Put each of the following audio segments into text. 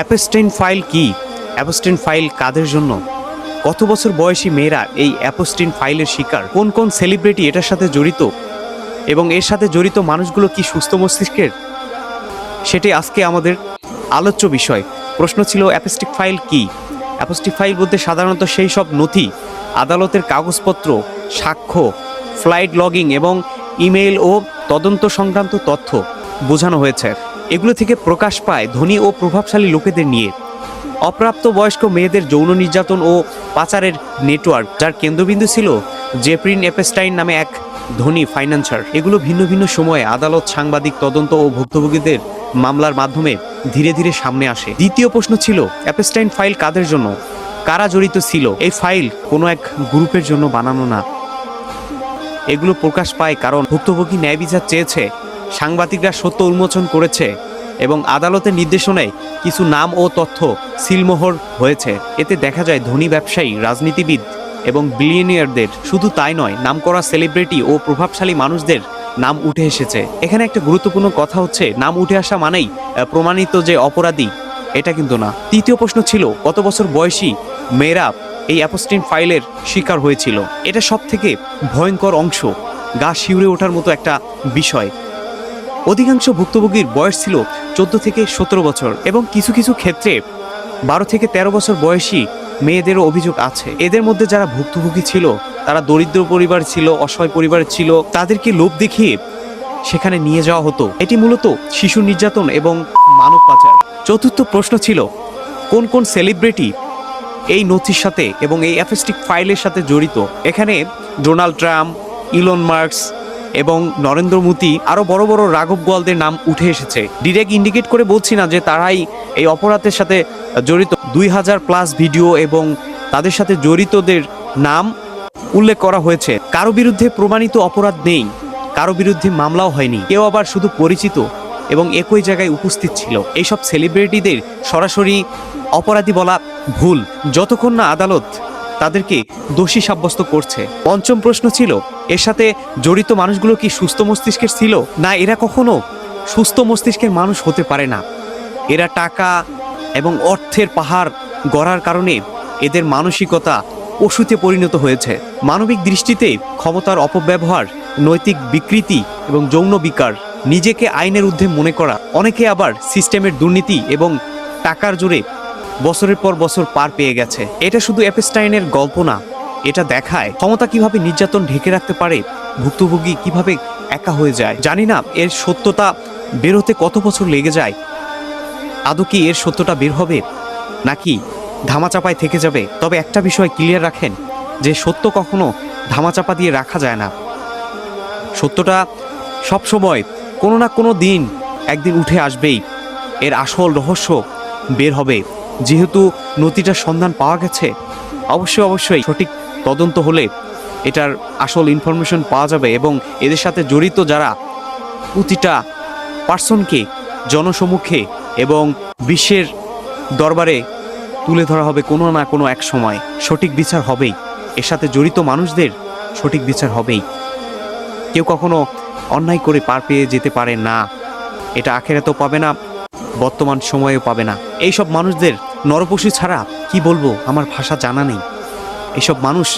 অ্যাপেস্টেন file কি? অ্যাপোস্টেন file কাদের জন্য? কত বছর বয়সী মেয়েরা এই অ্যাপোস্টিন ফাইলের শিকার? কোন কোন সেলিব্রিটি এটার সাথে জড়িত? এবং এর সাথে জড়িত মানুষগুলো কি সুস্থ মস্তিষ্কের? সেটি আজকে আমাদের আলোচ্য বিষয়। প্রশ্ন ছিল, অ্যাপেস্টিক ফাইল কি? অ্যাপোস্টিক ফাইল বলতে সাধারণত সেই সব নথি, আদালতের কাগজপত্র, সাক্ষ্য, ফ্লাইট লগিং এবং ইমেইল ও তদন্ত সংক্রান্ত তথ্য বোঝানো হয়েছে। এগুলো থেকে প্রকাশ পায় ধনী ও প্রভাবশালী লোকেদের নিয়ে। অপ্রাপ্ত বয়স্ক মেয়েদের যৌন নির্যাতন ও পাচারের নেটওয়ার্ক, যার কেন্দ্রবিন্দু ছিল জেপ্রিন এপেস্টাইন নামে এক ধনী ফাইন্যান্সার। এগুলো ভিন্ন ভিন্ন সময়ে আদালত, সাংবাদিক, তদন্ত ও ভুক্তভোগীদের মামলার মাধ্যমে ধীরে ধীরে সামনে আসে। দ্বিতীয় প্রশ্ন ছিল অ্যাপেস্টাইন ফাইল কাদের জন্য? কারা জড়িত ছিল? এই ফাইল কোনো এক গ্রুপের জন্য বানানো না। এগুলো প্রকাশ পায় কারণ ভুক্তভোগী ন্যায় বিচার চেয়েছে সাংবাদিকরা সত্য উন্মোচন করেছে এবং আদালতের নির্দেশনায় কিছু নাম ও তথ্য সিলমোহর হয়েছে। এতে দেখা যায় ধনী ব্যবসায়ী, রাজনীতিবিদ এবং বিলিয়নিয়ারদের শুধু তাই নয়, নামকরা সেলিব্রিটি ও প্রভাবশালী মানুষদের নাম উঠে এসেছে। এখানে একটা গুরুত্বপূর্ণ কথা হচ্ছে, নাম উঠে আসা মানেই প্রমাণিত যে অপরাধী, এটা কিন্তু না। তৃতীয় প্রশ্ন ছিল, কত বছর বয়সী মেয়েরা এই অ্যাপোস্টিন ফাইলের শিকার হয়েছিল? এটা সব থেকে ভয়ঙ্কর অংশ, গা শিউরে ওঠার মতো একটা বিষয়। অধিকাংশ ভুক্তভোগীর বয়স ছিল চোদ্দ থেকে সতেরো বছর এবং কিছু কিছু ক্ষেত্রে বারো থেকে ১৩ বছর বয়সী মেয়েদেরও অভিযোগ আছে। এদের মধ্যে যারা ভুক্তভোগী ছিল, তারা দরিদ্র পরিবার ছিল, অসহায় পরিবার ছিল, তাদেরকে লোভ দেখিয়ে সেখানে নিয়ে যাওয়া হতো। এটি মূলত শিশু নির্যাতন এবং মানব পাচার। চতুর্থ প্রশ্ন ছিল, কোন কোন সেলিব্রিটি এই নথির সাথে এবং এই অ্যাফেস্টিক ফাইলের সাথে জড়িত? এখানে ডোনাল্ড ট্রাম্প, ইলন মার্কস এবং নরেন্দ্র মোদী আরও বড় বড় রাঘব গোয়ালদের নাম উঠে এসেছে। ডিরেক্ট ইন্ডিকেট করে বলছি না যে তারাই এই অপরাধের সাথে জড়িত। দুই হাজার প্লাস ভিডিও এবং তাদের সাথে জড়িতদের নাম উল্লেখ করা হয়েছে। কারও বিরুদ্ধে প্রমাণিত অপরাধ নেই, কারও বিরুদ্ধে মামলাও হয়নি। কেউ আবার শুধু পরিচিত এবং একই জায়গায় উপস্থিত ছিল। এইসব সেলিব্রিটিদের সরাসরি অপরাধী বলা ভুল। যতক্ষণ না আদালত তাদেরকে দোষী সাব্যস্ত করছে। পঞ্চম প্রশ্ন ছিল এর সাথে জড়িত মানুষগুলো কি সুস্থ মস্তিষ্কের ছিল? না, এরা কখনো সুস্থ মস্তিষ্কের মানুষ হতে পারে না। এরা টাকা এবং অর্থের পাহাড় গড়ার কারণে এদের মানসিকতা পশুতে পরিণত হয়েছে। মানবিক দৃষ্টিতে ক্ষমতার অপব্যবহার, নৈতিক বিকৃতি এবং যৌন বিকার নিজেকে আইনের ঊর্ধ্বে মনে করা, অনেকে আবার সিস্টেমের দুর্নীতি এবং টাকার জোরে বছরের পর বছর পার পেয়ে গেছে। এটা শুধু অ্যাপেস্টাইনের গল্প না এটা দেখায় ক্ষমতা কীভাবে নির্যাতন ঢেকে রাখতে পারে, ভুক্তভোগী কীভাবে একা হয়ে যায়, জানি না, এর সত্যতা বের হতে কত বছর লেগে যায়। আদৌ কি এর সত্যটা বের হবে? নাকি ধামাচাপায় থেকে যাবে? তবে একটা বিষয় ক্লিয়ার রাখেন, যে সত্য কখনো ধামাচাপা দিয়ে রাখা যায় না। সত্যটা সবসময় কোনো না কোনো দিন একদিন উঠে আসবেই। এর আসল রহস্য বের হবে। যেহেতু নথিটার সন্ধান পাওয়া গেছে, অবশ্যই অবশ্যই সঠিক তদন্ত হলে এটার আসল ইনফরমেশন পাওয়া যাবে এবং এদের সাথে জড়িত যারা প্রতিটা পার্সনকে জনসমুখে এবং বিশ্বের দরবারে তুলে ধরা হবে কোনো না কোনো এক সময়, সঠিক বিচার হবেই। এর সাথে জড়িত মানুষদের সঠিক বিচার হবেই। কেউ কখনো অন্যায় করে পার পেয়ে যেতে পারে না। এটা আখেরাতেও পাবে না, বর্তমান সময়েও পাবে না। এইসব মানুষদের নরপশু ছাড়া কি বলব? আমার ভাষা জানা নেই। এইসব মানুষ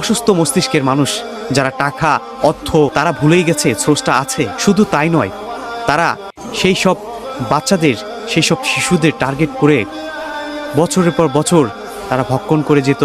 অসুস্থ মস্তিষ্কের মানুষ যারা টাকা, অর্থ, তারা ভুলেই গেছে, স্রষ্টা আছে। শুধু তাই নয়, তারা সেই সব বাচ্চাদের, সেই সব শিশুদের টার্গেট করে বছরের পর বছর তারা ভক্ষণ করে যেত।